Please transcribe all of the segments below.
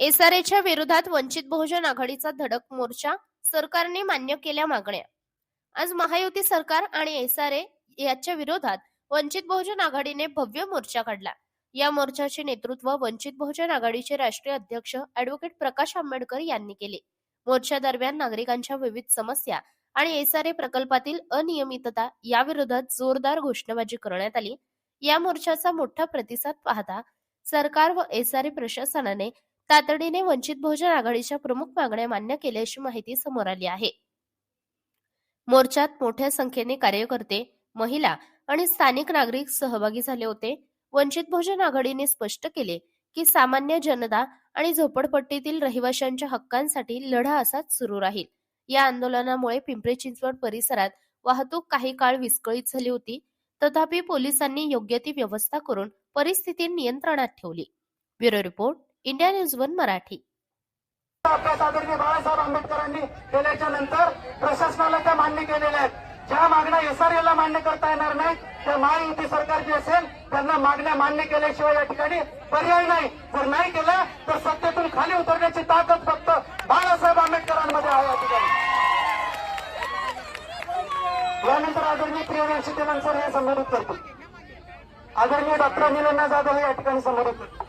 एसआरएच्या विरोधात वंचित बहुजन आघाडीचा धडक मोर्चा सरकारने मान्य केल्या मागण्या. आज महायुती सरकार आणि एसआरए याच्या विरोधात वंचित बहुजन आघाडीने भव्य मोर्चा काढला. या मोर्चाचे नेतृत्व वंचित बहुजन आघाडीचे राष्ट्रीय अध्यक्ष अॅडव्होकेट प्रकाश आंबेडकर यांनी केले. मोर्चा दरम्यान नागरिकांच्या विविध समस्या आणि एसआरए प्रकल्पातील अनियमितता याविरोधात जोरदार घोषणाबाजी करण्यात आली. या मोर्चाचा मोठा प्रतिसाद पाहता सरकार व एसआरए प्रशासनाने तातडीने वंचित बहुजन आघाडीच्या प्रमुख मागण्या मान्य केल्याची माहिती समोर आली आहे. मोर्चात मोठ्या संख्येने कार्यकर्ते महिला आणि स्थानिक नागरिक सहभागी झाले होते. वंचित बहुजन आघाडीने स्पष्ट केले की सामान्य जनता आणि झोपडपट्टीतील रहिवाशांच्या हक्कांसाठी लढा असाच सुरू राहील. या आंदोलनामुळे पिंपरी चिंचवड परिसरात वाहतूक काही काळ विस्कळीत झाली होती. तथापि पोलिसांनी योग्य ती व्यवस्था करून परिस्थिती नियंत्रणात ठेवली. Bureau report India news one Marathi. अभ्यास आदरणीय बाळासाहेब आंबेडकरांनी केल्याच्यानंतर प्रशासनाला त्या मान्य केलेल्या आहेत. ज्या मागण्या एसआरएला मान्य करता येणार नाही त्या महायुती सरकार जी असेल त्यांना मागण्या मान्य केल्याशिवाय या ठिकाणी पर्याय नाही. जर नाही केलं तर सत्तेतून खाली उतरण्याची ताकद फक्त बाळासाहेब आंबेडकरांमध्ये आहे या ठिकाणी. यानंतर आदरणीय प्रियदर्शी सर हे संबोधित करतो आदरणीय डॉक्टर निलंगा जाधव हे या ठिकाणी संबोधित करतो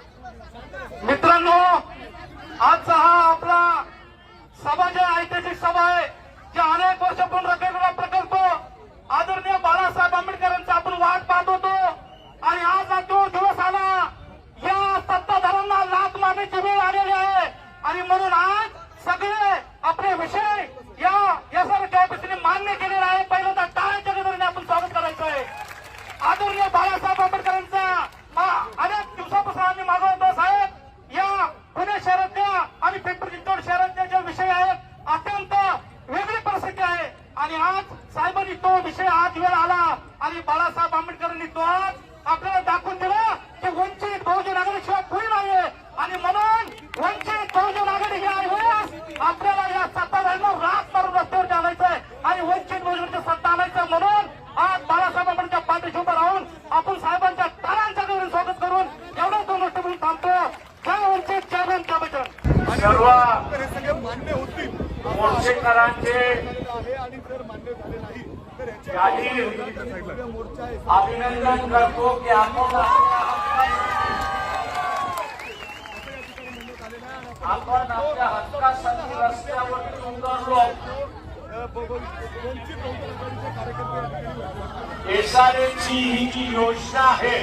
मित्रांनो आजचा हा आपला सभा जी ऐतिहासिक सभा आहे जे अनेक वर्षापूर्वी रखडलेला प्रकल्प आदरणीय बाळासाहेब आंबेडकरांचा आपण वाट पाहत होतो आणि आज हा तो दिवस आला या सत्ताधाऱ्यांना लात मारण्याची वेळ आलेली आहे आणि म्हणून आज सगळे आपले विषय या या सर्व ऑफिसने मान्य केलेला आहे पहिल्यांदा टाळ्याच्या गजराने आपण स्वागत करायचं आहे आदरणीय बाळासाहेब आंबेडकरांचा मा- अनेक दिवसापासून आम्ही मागवतो साहेब या पुणे शहरातल्या आणि पिंपरी चिंचवड शहरातले जे विषय आहेत अत्यंत वेगळी परिस्थिती आहे आणि आज साहेबांनी तो विषय आज वेळ आला आणि बाळासाहेब आंबेडकरांनी तो आज आपल्याला दाखवून दिला की वंचित बहुजन आघाडीशिवाय कोणी नाहीये. आणि म्हणून वंचित बहुजन आघाडी ही आहे. आपल्याला या सत्ताधाऱ्यांना राग मारून रस्त्यावर आणायचं आहे आणि वंचित बहुजनची सत्ता आणायचं म्हणून आज बाळासाहेब आंबेडकर पाठीशी उभं राहून आपण साहेबांच्या टाळांच्या गौरव स्वागत करून एवढं दोन गोष्ट म्हणून थांबतो. जय वंचित जय जय बजरंग. सर्व तर हे सगळे मान्य होतील मोर्चेकरांचे आहे आणि जर मान्य झाले नाही तर याच्या जाहीर भव्य मोर्चा आहे अभिनंदन करतो की आपण आपण आपल्या हक्कासाठी रस्त्यावरती उतरलो. एसआरएची ही जी योजना आहे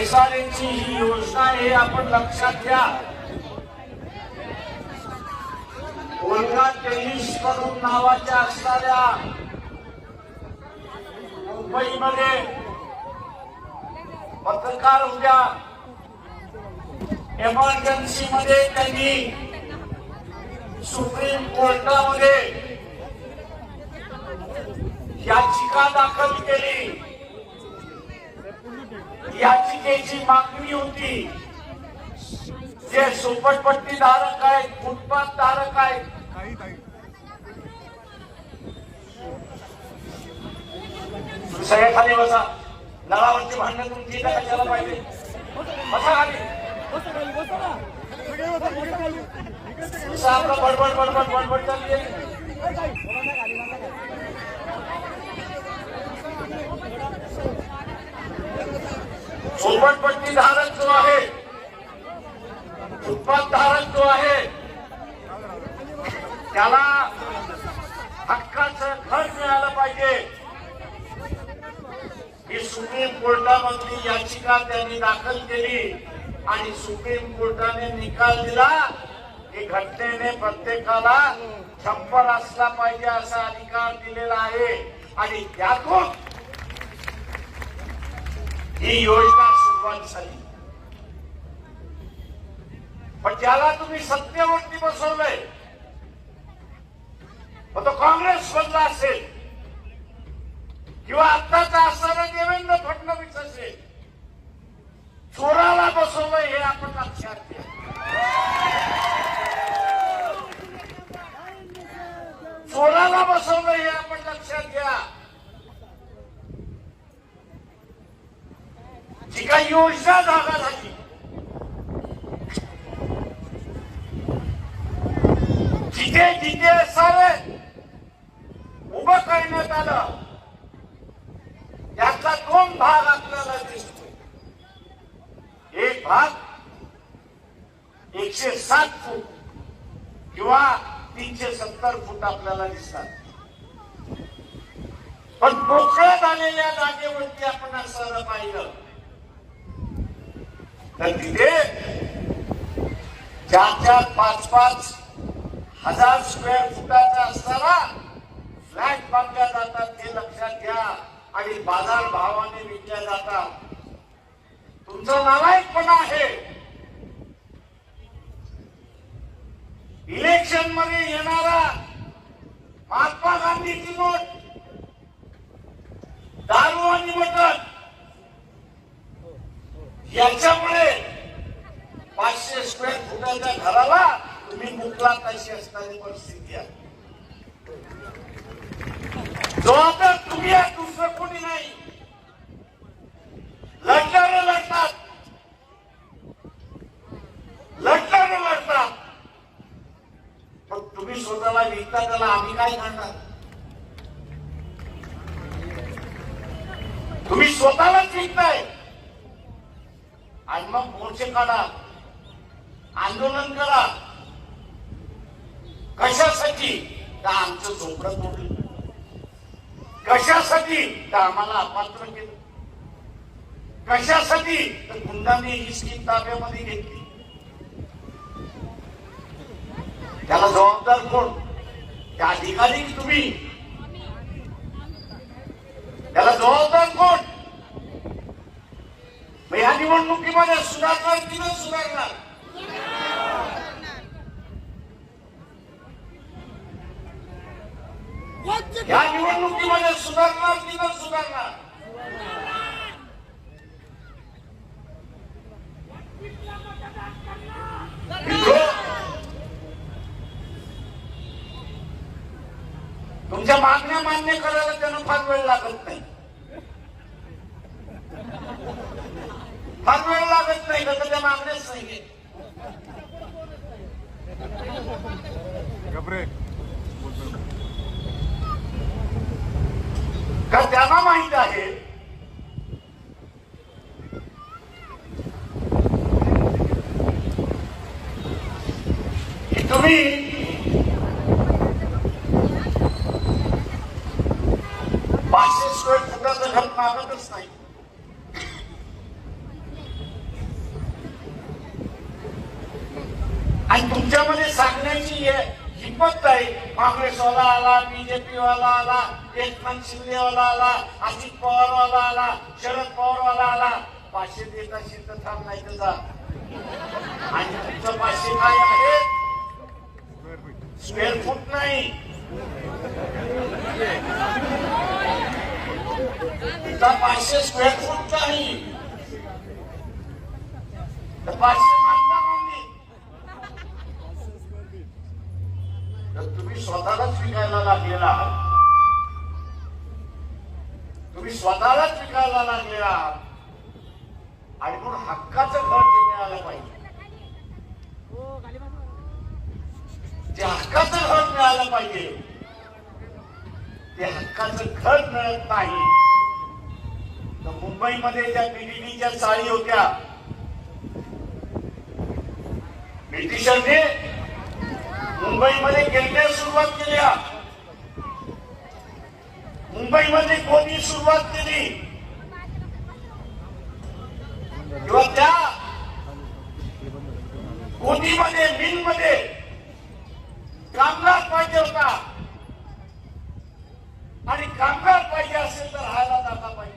एसआरएची ही योजना हे आपण लक्षात घ्या. कोलकात टेनिस करून नावाच्या असणाऱ्या मुंबईमध्ये पत्रकार उद्या एमर्जन्सी मध्ये त्यांनी सुप्रीम कोर्टामध्ये याचिका दाखल केली. याचिकेची मागणी होती. जे झोपडपट्टी धारक आहेत फुटपाथ धारक आहेत नाही खाली बसा. नळावरची भांडणं तुमची इथं कशाला पाहिजे. बसा खाली. सगळे आपलं बडबड बडबड बडबड चालली झोपडपट्टी धारक जो आहे उत्पाद धारक जो आहे त्याला हक्काचं घर मिळालं पाहिजे. सुप्रीम कोर्टामधली याचिका त्यांनी दाखल केली आणि सुप्रीम कोर्टाने निकाल दिला. की घटनेने प्रत्येकाला छप्पर असला पाहिजे असा अधिकार दिलेला आहे. आणि त्यातून ही योजना सुरुवात झाली. पण ज्याला तुम्ही सत्तेवरती बसवलंय मग तो काँग्रेस बनला असेल. किंवा आत्ताचा असताना देवेंद्र फडणवीस असेल चोराला बसवलं हे आपण लक्षात घ्या. चोराला बसवलं हे आपण लक्षात घ्या. जी काही योजना जागा झाली जिथे जिथे सारे उभं करण्यात आलं यातला दोन भाग आपल्याला दिसतोय. एक भाग एकशे सात फूट किंवा तीनशे सत्तर फूट आपल्याला दिसतात. पण मोकळ्या झालेल्या जागेवरती आपण असं पाहिलं. तर तिथे चार चार पाच पाच हजार स्क्वेअर फुटाचा असताना फ्लॅट बांधल्या जातात हे लक्षात घ्या. आणि बाजार भावाने विकल्या जातात. तुमचं नालायकपणा आहे. इलेक्शनमध्ये येणारा महात्मा गांधीची नोट दारू आणि मटण याच्यामुळे पाचशे स्क्वेअर फुटाच्या घराला तुम्ही मुकला पैसे असणारी परिस्थिती आहे. जबाबदार तुम्ही आहे दुसरं कोणी नाही. लढणारे लढतात लढणारे लढतात पण तुम्ही स्वतःला विकता त्याला आम्ही काय म्हणणार तुम्ही स्वतःलाच विकताय. आणि मग मोर्चे काढा. आंदोलन करा. कशासाठी? का आमचं झोपडं तोडलं. कशासाठी? तर आम्हाला अपात्र केलं. कशासाठी? तर गुंडांनी ही स्कीम ताब्यामध्ये घेतली. त्याला जबाबदार कोण? त्या अधिकारी तुम्ही? त्याला जबाबदार कोण? मग या निवडणुकीमध्ये सुधारणार की न सुधारणार या निवडणुकीमध्ये सुधारणार की न सुधारणार? तुमच्या मागण्या मान्य करायला त्यांना फार वेळ लागत नाही. फार वेळ लागत नाही का त्या मागण्याच नाही का त्यांना माहीत आहे. की तुम्ही पाचशे स्क्वेअर फुटाचं घर मागतच नाही. आणि तुमच्यामध्ये सांगण्याची हे हिंमत आहे काँग्रेसवाला आला बीजेपी वाला आला एकनाथ शिंदे आला अजित पवारवाला आला शरद पवारवाला आला. पाचशे देत असेल तर थांब नाही तर जा? आणि तुमचं पाचशे काय आहे? स्क्वेअर फूट नाही. तिथं पाचशे स्क्वेअर फूट नाही. तर पाचशे मागता कोणी तर तुम्ही स्वतःला स्वीकारायला लागलेला आहात. तुम्ही स्वतःला स्वीकारायला लागलेला आहात. आणि म्हणून हक्काचं घर ते मिळालं पाहिजे. ते हक्काचं घर मिळालं पाहिजे ते हक्काचं घर मिळत नाही. तर मुंबईमध्ये ज्या बीडीडीच्या चाळी होत्या. ब्रिटिशांनी मुंबईमध्ये गिरण्यास सुरुवात केल्या मुंबईमध्ये कोणी सुरुवात केली? किंवा त्या कोणीमध्ये मिलमध्ये कामगार पाहिजे होता? आणि कामगार पाहिजे असेल तर राहायला जाता पाहिजे.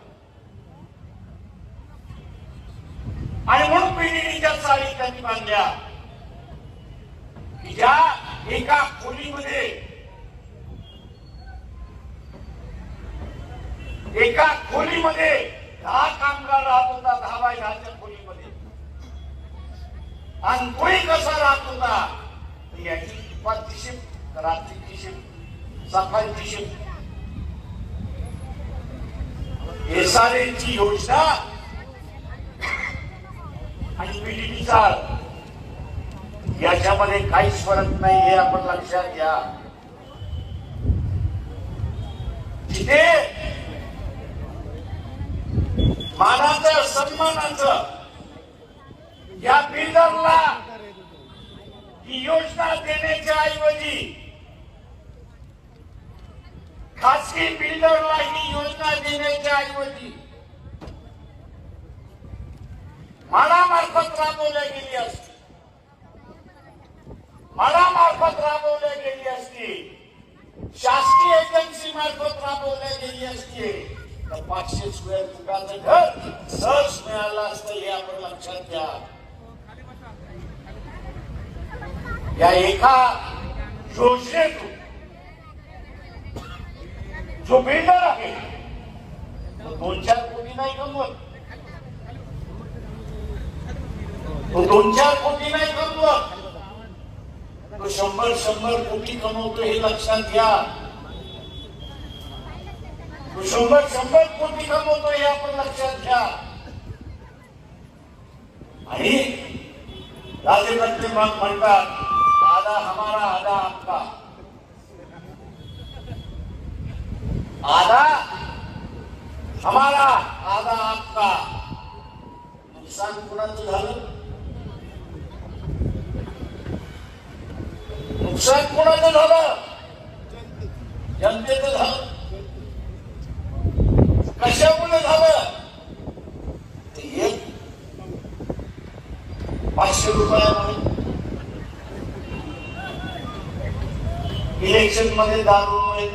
आणि म्हणून पिढीच्या चाळी त्यांनी बांधल्या. या ज्या एका खोलीमध्ये. एका खोलीमध्ये दहा कामगार राहत होता दहा बाय दहाच्या खोलीमध्ये. आणि कोणी कसा राहत होता? याची दुपारची शिफ्ट रात्रीची शिफ्ट सकाळची शिफ्ट एसआरएची योजना आणि पीडीपी चाळ याच्यामध्ये काहीच फरक नाही हे आपण लक्षात घ्या. तिथे मानाचं सन्मानाचं या बिल्डरला ही योजना देण्याच्या ऐवजी खासगी बिल्डरला ही योजना देण्याच्या ऐवजी मानामार्फत राबवल्या गेली असते. मानामार्फत राबवल्या गेली असती. शासकीय एजन्सी मार्फत राबवल्या गेली असती. तर पाचशे स्क्वेअर फुटाचं घर सहज मिळालं असतं हे आपण लक्षात घ्या. या एका योजनेतून जो बिल्डर आहे तो दोन चार कोटी नाही कमवत. तो दोन चार कोटी नाही कमवत. तो शंभर शंभर कोटी कमवतो हे लक्षात घ्या. तो शंभर शंभर कोटी कमवतो हे आपण लक्षात घ्या. आणि राजकारते मग म्हणतात आधा हमारा आधा आपका. आधा हमारा आधा आपका. नुकसान कुणाचं झालं? नुकसान कोणाचं झालं? जनतेचं झालं. कशामुळे झालं? ते एक पाचशे रुपया इलेक्शनमध्ये दारूमुळे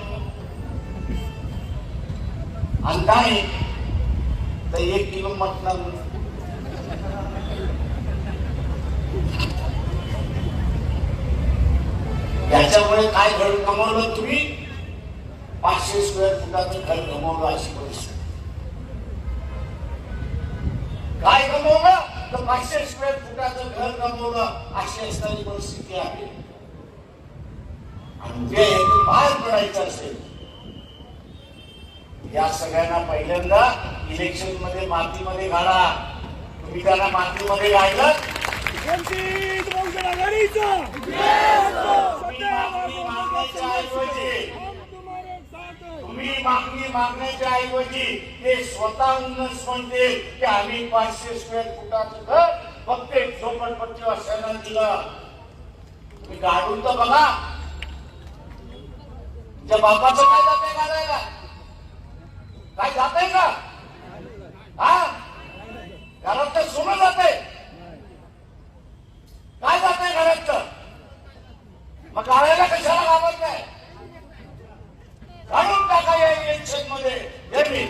आणि नाही तर एक किलो मटण याच्यामुळे काय घर कमवलं तुम्ही? पाचशे स्क्वेअर फुटाचं घर कमवलं अशी परिस्थिती. काय कमवलं? तर पाचशे स्क्वेअर फुटाचं घर कमवलं अशी असणारी परिस्थिती आहे. आणि जे बाहेर पडायचं असेल या सगळ्यांना पहिल्यांदा इलेक्शनमध्ये मातीमध्ये घाला. तुम्ही त्यांना मातीमध्ये गायलं तुम्ही मागणी मागण्याच्या ऐवजी तुम्ही मागणी मागण्याच्या ऐवजी ते स्वतःहूनच म्हणते की आम्ही पाचशे स्क्वेअर फुटाचं घर फक्त एक झोपडपट्टी वर्षांना दिलं. तुम्ही गाडून तर बघा. तुमच्या बापाचं काय जाते काढायला काय जाते का? हा? घरात तर सोनं जाते काय जात नाही घरातलं मग काढायला कशाला घाबरत नाही काढून टाका या इलेक्शनमध्ये. यांनी